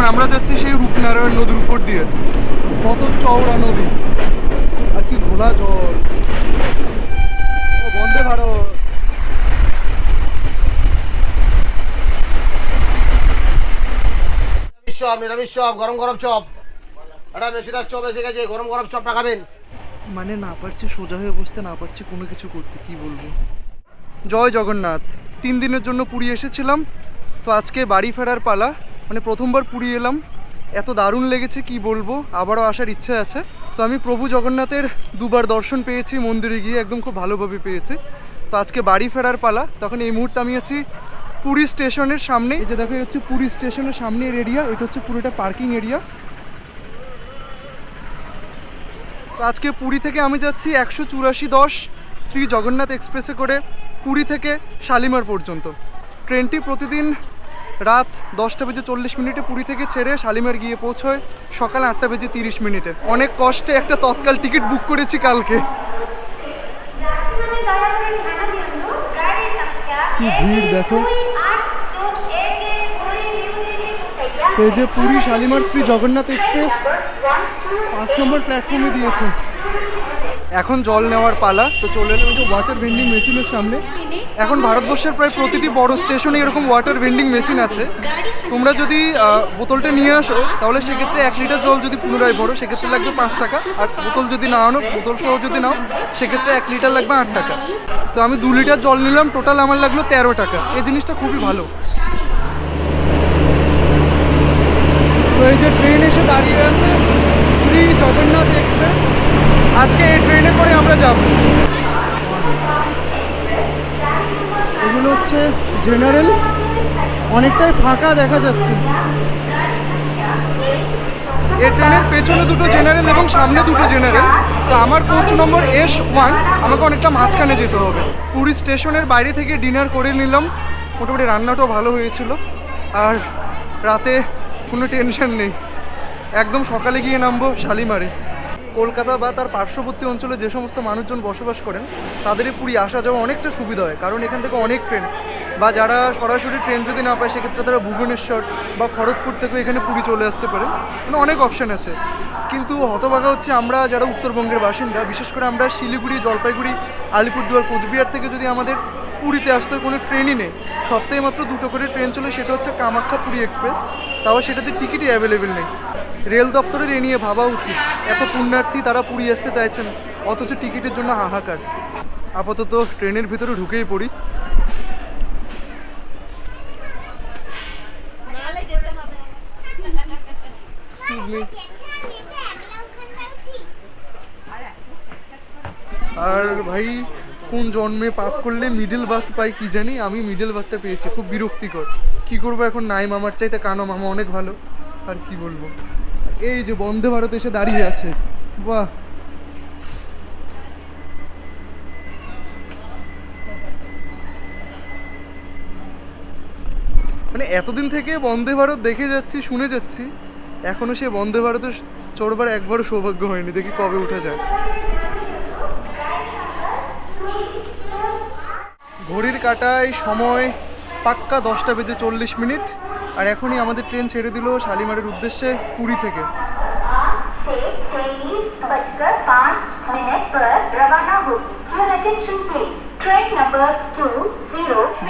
এখন আমরা যাচ্ছি সেই রূপনারায়ণ নদীর উপর দিয়ে। কত চওড়া নদী। আর কি ঘোলা জল। ও বন্দে ভারত। চপ নিরামিষ চপ গরম গরম চপ। একটা মেশিদার চপ এসে গেছে গরম গরম চপটা খাবেন। মানে না পারছি সোজা হয়ে বসতে না পারছি কোনো কিছু করতে কি বলব? জয় জগন্নাথ। তিন দিনের জন্য পুরী এসেছিলাম তো আজকে বাড়ি ফেরার পালা। মানে প্রথমবার পুরী এলাম। এত দারুণ লেগেছে, কি বলব? আবারও আসার ইচ্ছে আছে। তো আমি প্রভু জগন্নাথের দুবার দর্শন পেয়েছি, মন্দিরে গিয়ে একদম খুব ভালোভাবে পেয়েছি। তো আজকে বাড়ি ফেরার পালা। তখন এই মুহূর্তে আমি আছি পুরী স্টেশনের সামনে। এই যে দেখো হচ্ছে পুরী স্টেশনের সামনের এরিয়া এটা হচ্ছে পুরোটা পার্কিং এরিয়া তো আজকে পুরী থেকে আমি যাচ্ছি একশো চুরাশি দশ শ্রী জগন্নাথ এক্সপ্রেসে করে পুরী থেকে শালিমার পর্যন্ত। ট্রেনটি প্রতিদিন রাত দশটা বেজে চল্লিশ মিনিটে পুরী থেকে ছেড়ে শালিমার গিয়ে পৌঁছয় সকাল আটটা বেজে তিরিশ মিনিটে। অনেক কষ্টে একটা তৎকাল টিকিট বুক করেছি কালকে। কি ভিড় দেখো। এই যে পুরী শালিমার শ্রী জগন্নাথ এক্সপ্রেস পাঁচ নম্বর প্ল্যাটফর্মে দিয়েছে। এখন জল নেওয়ার পালা তো চলে এলাম যে ওয়াটার ভেন্ডিং মেশিনের সামনে। এখন ভারতবর্ষের প্রায় প্রতিটি বড় স্টেশনে এরকম ওয়াটার ভেন্ডিং মেশিন আছে। তোমরা যদি বোতলটা নিয়ে আসো, তাহলে সেক্ষেত্রে এক লিটার জল যদি পুনরায় ভরো, সেক্ষেত্রে লাগবে পাঁচ টাকা। আর বোতল যদি না আনো বোতল সহ যদি নাও, সেক্ষেত্রে এক লিটার লাগবে আট টাকা। তো আমি দু লিটার জল নিলাম টোটাল আমার লাগল তেরো টাকা। এই জিনিসটা খুবই ভালো। তো এই যে ট্রেন এসে দাঁড়িয়ে আছে শ্রী জগন্নাথ এক্সপ্রেস। আজকে এই ট্রেনে করে আমরা যাব। এগুলো হচ্ছে জেনারেল অনেকটাই ফাঁকা দেখা যাচ্ছে। এই ট্রেনের পেছনে দুটো জেনারেল এবং সামনে দুটো জেনারেল তো আমার কোচ নম্বর এস ওয়ান আমাকে অনেকটা মাঝখানে যেতে হবে। পুরী স্টেশনের বাইরে থেকে ডিনার করে নিলাম। মোটামুটি রান্নাটাও ভালো হয়েছিল। আর রাতে কোনো টেনশন নেই। একদম সকালে গিয়ে নামবো শালিমারে। কলকাতা বা তার পার্শ্ববর্তী অঞ্চলে যে সমস্ত মানুষজন বসবাস করেন, তাদেরই পুরী আসা যাওয়া অনেকটা সুবিধা হয়। কারণ এখান থেকে অনেক ট্রেন। বা যারা সরাসরি ট্রেন যদি না পায়, সেক্ষেত্রে তারা ভুবনেশ্বর বা খড়গপুর থেকেও এখানে পুরী চলে আসতে পারেন মানে অনেক অপশান আছে। কিন্তু হতভাগা হচ্ছে আমরা যারা উত্তরবঙ্গের বাসিন্দা, বিশেষ করে আমরা শিলিগুড়ি, জলপাইগুড়ি, আলিপুরদুয়ার, কোচবিহার থেকে যদি আমাদের পুরীতে আসতে হয় কোনো ট্রেনই নেই। সপ্তাহে মাত্র দুটো করে ট্রেন চলে সেটা হচ্ছে কামাখ্যা পুরী এক্সপ্রেস। তাও সেটাতে টিকিটই অ্যাভেলেবেল নেই। রেল দপ্তরের এ নিয়ে ভাবা উচিত। এত পুণ্যার্থী তারা পুরী আসতে চাইছেন অথচ টিকিটের জন্য হাহাকার। আপাতত ট্রেনের ভিতরে ঢুকেই পড়ি। এক্সকিউজ মি আর ভাই কোন জন্মে পাপ করলে মিডল বার্থ পাই কি জানি, আমি মিডল বার্থটা পেয়েছি, খুব বিরক্তিকর। কি করব এখন? নাই মামার চাইতে কানো মামা অনেক ভালো। আর কি বলব? এই যে বন্ধে ভারত এসে দাঁড়িয়ে আছে। বাহ! মানে এতদিন থেকে বন্দে ভারত দেখে যাচ্ছি, শুনে যাচ্ছি। এখনও সে বন্দে ভারতে চড়বার একবারও সৌভাগ্য হয়নি। দেখি কবে উঠে যায়। ঘড়ির কাটায় সময় পাক্কা দশটা বেজে চল্লিশ মিনিট। আর এখনই আমাদের ট্রেন ছেড়ে দিল শালিমারের উদ্দেশ্যে পুরী থেকে।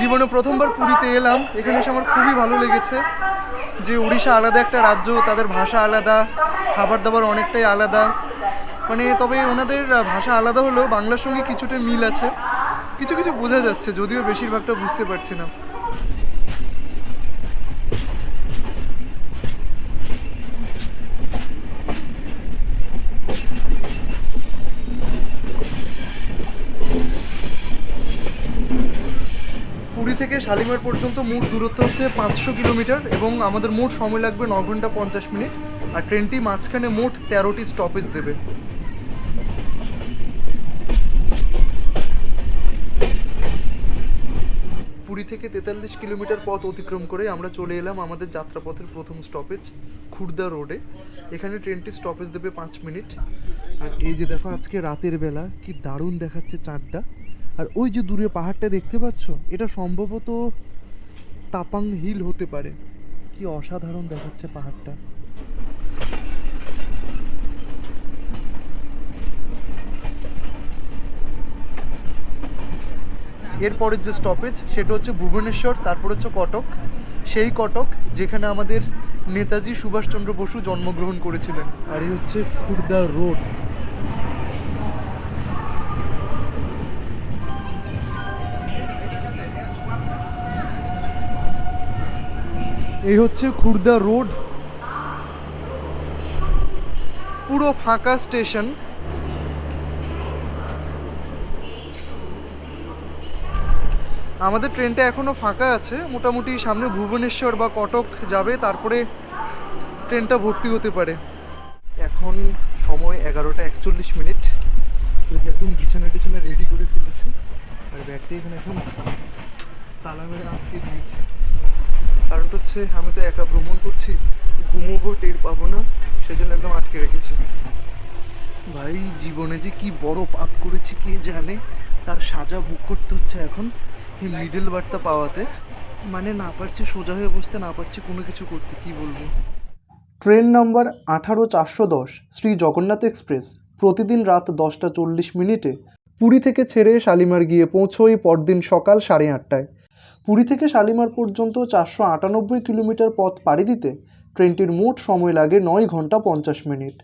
জীবনে প্রথমবার পুরীতে এলাম। এখানে এসে আমার খুবই ভালো লেগেছে যে উড়িষ্যা আলাদা একটা রাজ্য, তাদের ভাষা আলাদা খাবার দাবার অনেকটাই আলাদা। মানে তবে ওনাদের ভাষা আলাদা হলেও বাংলার সঙ্গে কিছুটা মিল আছে। কিছু কিছু বোঝা যাচ্ছে, যদিও বেশিরভাগটা বুঝতে পারছি না। থেকে শালিমার পর্যন্ত মোট দূরত্ব হচ্ছে পাঁচশো কিলোমিটার এবং আমাদের মোট সময় লাগবে ন ঘণ্টা পঞ্চাশ মিনিট, আর ট্রেনটি মাঝখানে মোট তেরোটি স্টপেজ দেবে। পুরী থেকে তেতাল্লিশ কিলোমিটার পথ অতিক্রম করে আমরা চলে এলাম আমাদের যাত্রাপথের প্রথম স্টপেজ খুর্দা রোডে এখানে ট্রেনটি স্টপেজ দেবে পাঁচ মিনিট। আর এই যে দেখো আজকে রাতের বেলা, কি দারুণ দেখাচ্ছে চাঁদটা। আর ওই যে দূরে পাহাড়টা দেখতে পাচ্ছ, এটা সম্ভবত তাপাং হিল হতে পারে। কি অসাধারণ দেখাচ্ছে পাহাড়টা। এরপরের যে স্টপেজ সেটা হচ্ছে ভুবনেশ্বর তারপর হচ্ছে কটক। সেই কটক যেখানে আমাদের নেতাজি সুভাষচন্দ্র বসু জন্মগ্রহণ করেছিলেন। আর এই হচ্ছে খুর্দা রোড। এই হচ্ছে খুর্দা রোড। পুরো ফাঁকা স্টেশন। আমাদের ট্রেনটা এখনও ফাঁকা আছে। মোটামুটি সামনে ভুবনেশ্বর বা কটক যাবে, তারপরে ট্রেনটা ভর্তি হতে পারে। এখন সময় এগারোটা একচল্লিশ মিনিট। একদম বিছানা টিছানা রেডি করে ফেলেছি, আর ব্যাগটা এখানে এখন তালা মেরে আটকে দিয়েছি। কারণটা হচ্ছে, আমি তো একা ভ্রমণ করছি, ঘুমোবো, টের পাবো না, সেজন্য একদম আটকে রেখেছি। ভাই, জীবনে যে কি বড় পাপ করেছি, কে জানে? তার সাজা ভোগ করতে হচ্ছে এখন। মিডল বার্তা পাওয়াতে মানে না পারছি, সোজা হয়ে বসতে, না পারছি কোনো কিছু করতে, কি বলব? ট্রেন নম্বর আঠারো চারশো দশ, শ্রী জগন্নাথ এক্সপ্রেস, প্রতিদিন রাত দশটা চল্লিশ মিনিটে পুরী থেকে ছেড়ে শালিমার গিয়ে পৌঁছোই পরদিন সকাল সাড়ে আটটায়। পুরী থেকে শালিমার পর্যন্ত চারশো আটানব্বই কিলোমিটার পথ পাড়ি দিতে ট্রেনটির মোট সময় লাগে নয় ঘণ্টা পঞ্চাশ মিনিট।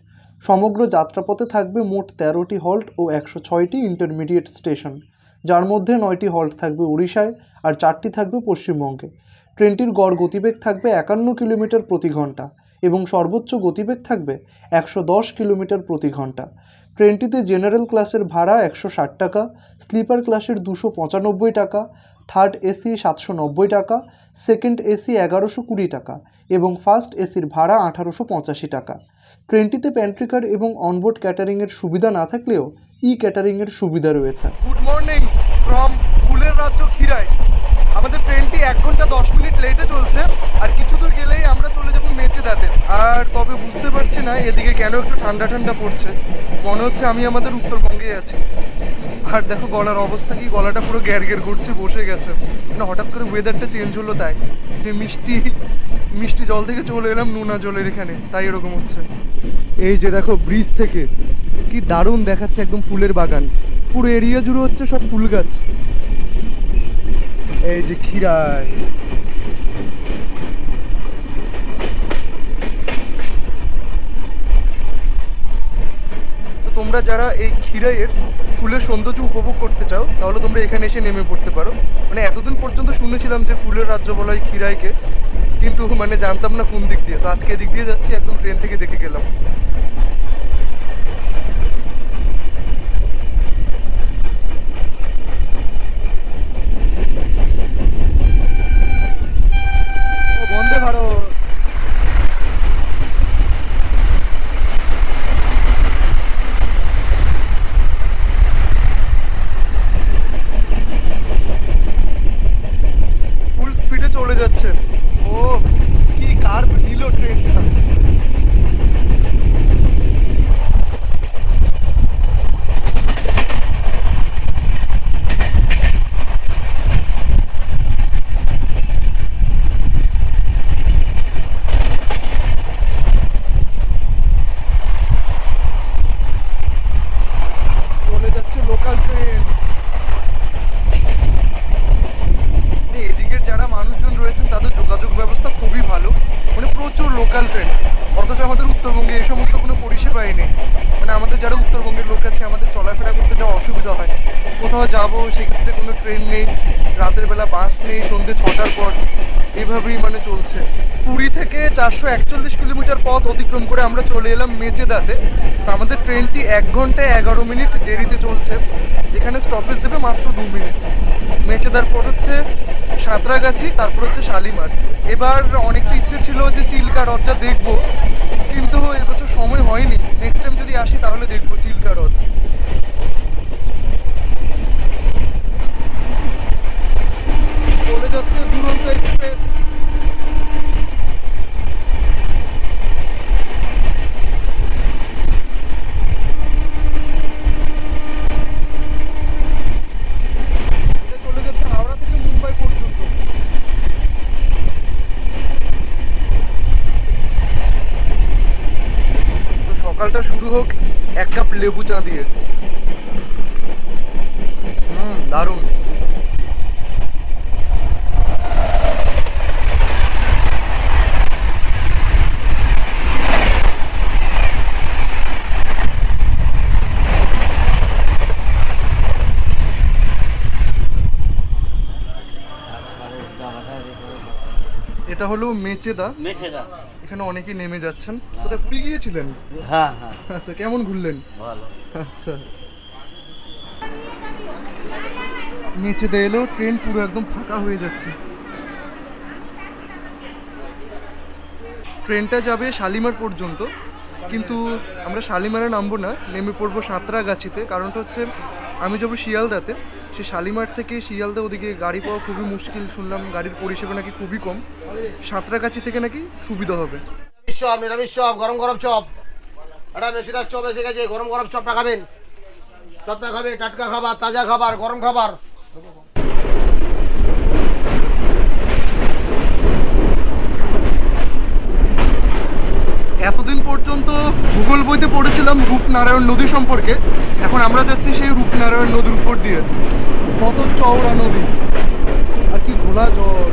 সমগ্র যাত্রাপথে থাকবে মোট তেরোটি হল্ট ও একশো ছয়টি ইন্টারমিডিয়েট স্টেশন যার মধ্যে নয়টি হল্ট থাকবে উড়িষ্যায় আর চারটি থাকবে পশ্চিমবঙ্গে। ট্রেনটির গড় গতিবেগ থাকবে একান্ন কিলোমিটার প্রতি ঘণ্টা এবং সর্বোচ্চ গতিবেগ থাকবে একশো দশ কিলোমিটার প্রতি ঘণ্টা। ট্রেনটিতে জেনারেল ক্লাসের ভাড়া একশো ষাট টাকা, স্লিপার ক্লাসের দুশো পঁচানব্বই টাকা, থার্ড এসি সাতশো নব্বই টাকা, সেকেন্ড এসি এগারোশো কুড়ি টাকা এবং ফার্স্ট এসির ভাড়া আঠারোশো পঁচাশি টাকা। ট্রেনটিতে প্যান্ট্রিকার এবং অনবোর্ড ক্যাটারিংয়ের সুবিধা না থাকলেও ই ক্যাটারিংয়ের সুবিধা রয়েছে। গুড মর্নিং ফ্রম ফুলের রাজ্য খিরাই আমাদের ট্রেনটি এক ঘণ্টা দশ মিনিট লেটে চলছে, আর কিছু দূর গেলেই আমরা চলে যাব মেচেদাতে। আর তবে বুঝতে পারছি না এদিকে কেন একটু ঠান্ডা ঠান্ডা পড়ছে। মনে হচ্ছে আমি আমাদের উত্তরবঙ্গে আছি। আর দেখো গলার অবস্থা কি, গলাটা পুরো গ্যার গ্যার করছে, বসে গেছে। না, হঠাৎ করে ওয়েদারটা চেঞ্জ হলো তাই। যে মিষ্টি মিষ্টি জল থেকে চলে এলাম নুনা জলের এখানে, তাই এরকম হচ্ছে। এই যে দেখো ব্রিজ থেকে, কি দারুণ দেখাচ্ছে একদম ফুলের বাগান। পুরো এরিয়া জুড়ে হচ্ছে সব ফুল গাছ। এই যে খিরায় তোমরা যারা এই ক্ষীরাইয়ের ফুলের সৌন্দর্য উপভোগ করতে চাও, তাহলে তোমরা এখানে এসে নেমে পড়তে পারো। মানে এতদিন পর্যন্ত শুনেছিলাম যে ফুলের রাজ্য বলা হয় ক্ষীরাইকে। কিন্তু মানে জানতাম না কোন দিক দিয়ে। তো আজকে এদিক দিয়ে যাচ্ছি, একদম ট্রেন থেকে দেখে গেলাম ও বন্দে ভারত ফুল স্পিডে চলে যাচ্ছে ও কি কার্ভ নিল ট্রেনটা চলে যাচ্ছে লোকাল ট্রেন মানে এদিকের যারা মানুষজন রয়েছেন তাদের যোগাযোগ ব্যবস্থা খুবই ভালো মানে প্রচুর লোকাল ট্রেন অথচ আমাদের উত্তরবঙ্গে এই সমস্ত কোনো পরিষেবাই নেই মানে আমাদের যারা উত্তরবঙ্গের লোক আছে আমাদের চলাফেরা করতে যাওয়া অসুবিধা হয় কোথাও যাব সেক্ষেত্রে কোনো ট্রেন নেই, রাতের বেলা বাস নেই সন্ধ্যে ছটার পর এভাবেই মানে চলছে। পুরী থেকে চারশো একচল্লিশ কিলোমিটার পথ অতিক্রম করে আমরা চলে এলাম মেচেদাতে। তো আমাদের ট্রেনটি এক ঘন্টায় এগারো মিনিট দেরিতে চলছে। এখানে স্টপেজ দেবে মাত্র দু মিনিট। মেচেদার পর হচ্ছে সাঁতরাগাছি, তারপর হচ্ছে শালিমার। এবার অনেকটা ইচ্ছে ছিল যে চিল্কা হ্রদটা দেখব, কিন্তু এবছর সময় হয়নি। নেক্সট টাইম যদি আসি তাহলে দেখব চিল্কা হ্রদ চলে যাচ্ছে দুরন্ত এক্সপ্রেস এটা চলে যাচ্ছে হাওড়া থেকে মুম্বাই পর্যন্ত সকালটা শুরু হোক এক লেবু চা দিয়ে। হুম দারুণ। এটা হলো মেচেদা। মেচেদা। এখানে অনেকেই নেমে যাচ্ছেন। কোথায় পুরী গিয়েছিলেন? হ্যাঁ হ্যাঁ। আচ্ছা কেমন ঘুরলেন? ভালো। আচ্ছা। মেচেদা এলেও ট্রেন পুরো একদম ফাঁকা হয়ে যাচ্ছে। ট্রেনটা যাবে শালিমার পর্যন্ত কিন্তু আমরা শালিমারে নামবো না নেমে পড়ব সাঁতরাগাছিতে কারণটা হচ্ছে আমি যাব শিয়ালদাতে। সে শালিমার থেকে শিয়ালদা ওদিকে গাড়ি পাওয়া খুবই মুশকিল শুনলাম গাড়ির পরিষেবা নাকি খুবই কম। সাঁতরাগাছি থেকে নাকি সুবিধা হবে। চপ নিরামিষ চপ গরম গরম চপ। একটা মেশিদার চপ এসে গেছে, গরম গরম চপটা খাবেন। চপটা খাবে, টাটকা খাবার, তাজা খাবার, গরম খাবার। এতদিন পর্যন্ত ভূগোল বইতে পড়েছিলাম রূপনারায়ণ নদী সম্পর্কে। এখন আমরা যাচ্ছি সেই রূপনারায়ণ নদীর উপর দিয়ে। কত চওড়া নদী। আর কি ঘোলা জল।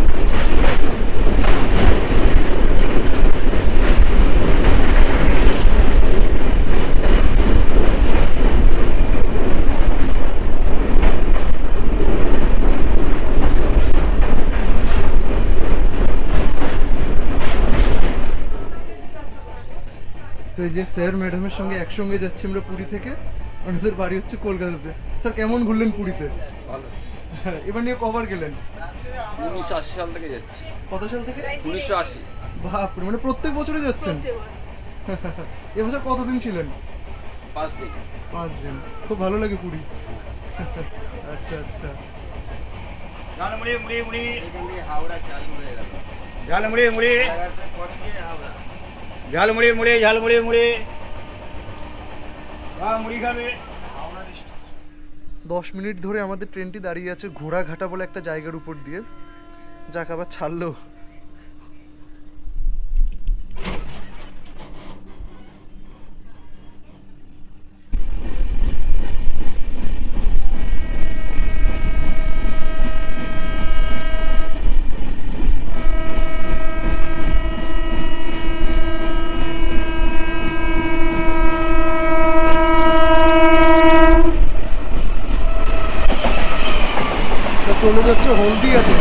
এই যে স্যার ম্যাডামের সঙ্গে একসঙ্গে যাচ্ছি আমরা পুরী থেকে ওনাদের বাড়ি হচ্ছে কলকাতাতে। স্যার কেমন ঘুরলেন পুরীতে? ভালো। এবার নিয়ে কবার গেলেন? উনিশশো আশি সাল থেকে যাচ্ছি। কত সাল থেকে? উনিশশো আশি। বাপরে মানে প্রত্যেক বছরে। যাচ্ছেন এবছর কতদিন ছিলেন? পাঁচ দিন। পাঁচ দিন। খুব ভালো লাগে পুরী। আচ্ছা আচ্ছা। ঝালমুড়ি মুড়ি মুড়ি। হাওড়া চালু হয়ে গেল। ঝালমুড়ি মুড়ি। হাওড়া। ঝালমুড়ি মুড়ি ঝালমুড়ি মুড়ি মুড়ি। খাবে। দশ মিনিট ধরে আমাদের ট্রেনটি দাঁড়িয়ে আছে ঘোড়াঘাটা বলে একটা জায়গার উপর দিয়ে। যাক, আবার ছাড়লো তা চলে যাচ্ছে হলদিয়াতে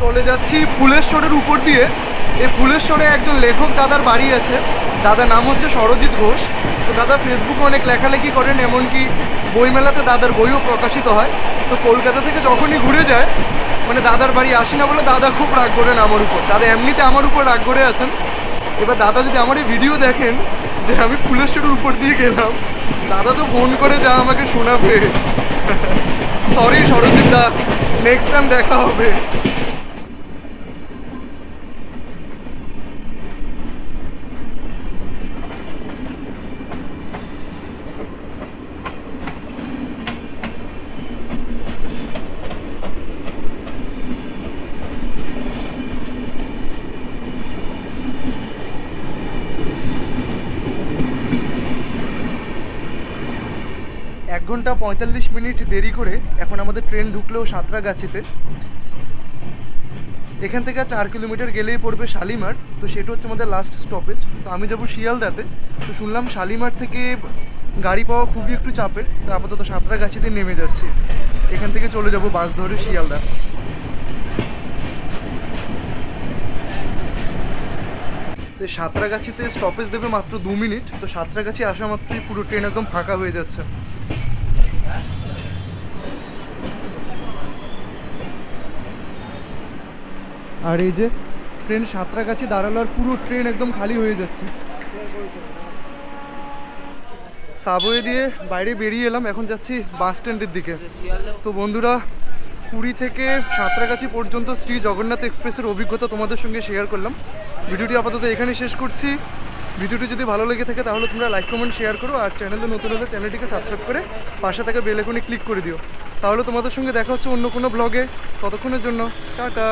চলে যাচ্ছি ফুলেশ্বরের উপর দিয়ে এই ফুলেশ্বরে একজন লেখক দাদার বাড়ি আছে। দাদার নাম হচ্ছে সরজিৎ ঘোষ। তো দাদা ফেসবুকে অনেক লেখালেখি করেন, এমনকি বইমেলাতে দাদার বইও প্রকাশিত হয়। তো কলকাতা থেকে যখনই ঘুরে যায় মানে দাদার বাড়ি আসি না বলে দাদা খুব রাগ করেন আমার উপর। দাদা এমনিতে আমার উপর রাগ করে আছেন। এবার দাদা যদি আমার এই ভিডিও দেখেন যে আমি ফুলেশ্বরের উপর দিয়ে গেলাম, দাদা তো ফোন করে যা আমাকে শোনাবে। Sorry Sarajit da next time দেখা হবে। ঘণ্টা পঁয়তাল্লিশ মিনিট দেরি করে এখন আমাদের ট্রেন ঢুকলেও সাঁতরাগাছিতে। এখান থেকে চার কিলোমিটার গেলেই পড়বে শালিমার, তো সেটা হচ্ছে আমাদের লাস্ট স্টপেজ তো আমি যাব শিয়ালদাতে। তো শুনলাম শালিমার থেকে গাড়ি পাওয়া খুবই একটু চাপের, তো আপাতত সাঁতরাগাছিতে নেমে যাচ্ছি। এখান থেকে চলে যাব বাস ধরে শিয়ালদা। তো সাঁতরাগাছিতে স্টপেজ দেবে মাত্র দু মিনিট, তো সাঁতরাগাছি আসা মাত্রই পুরো ট্রেন একদম ফাঁকা হয়ে যাচ্ছে। আর এই যে ট্রেন সাঁতরাগাছি দাঁড়াল আর পুরো ট্রেন একদম খালি হয়ে যাচ্ছে। সাবওয়ে দিয়ে বাইরে বেরিয়ে এলাম, এখন যাচ্ছি বাস স্ট্যান্ডের দিকে। তো বন্ধুরা, পুরী থেকে সাঁতরাগাছি পর্যন্ত শ্রী জগন্নাথ এক্সপ্রেসের অভিজ্ঞতা তোমাদের সঙ্গে শেয়ার করলাম। ভিডিওটি আপাতত এখানে শেষ করছি। ভিডিওটি যদি ভালো লেগে থাকে তাহলে তোমরা লাইক, কমেন্ট, শেয়ার করো আর চ্যানেলে নতুন হলে চ্যানেলটিকে সাবস্ক্রাইব করে পাশে থাকা বেল আইকনে ক্লিক করে দিও। তাহলে তোমাদের সঙ্গে দেখা হচ্ছে অন্য কোনো ব্লগে। ততক্ষণের জন্য, টাটা।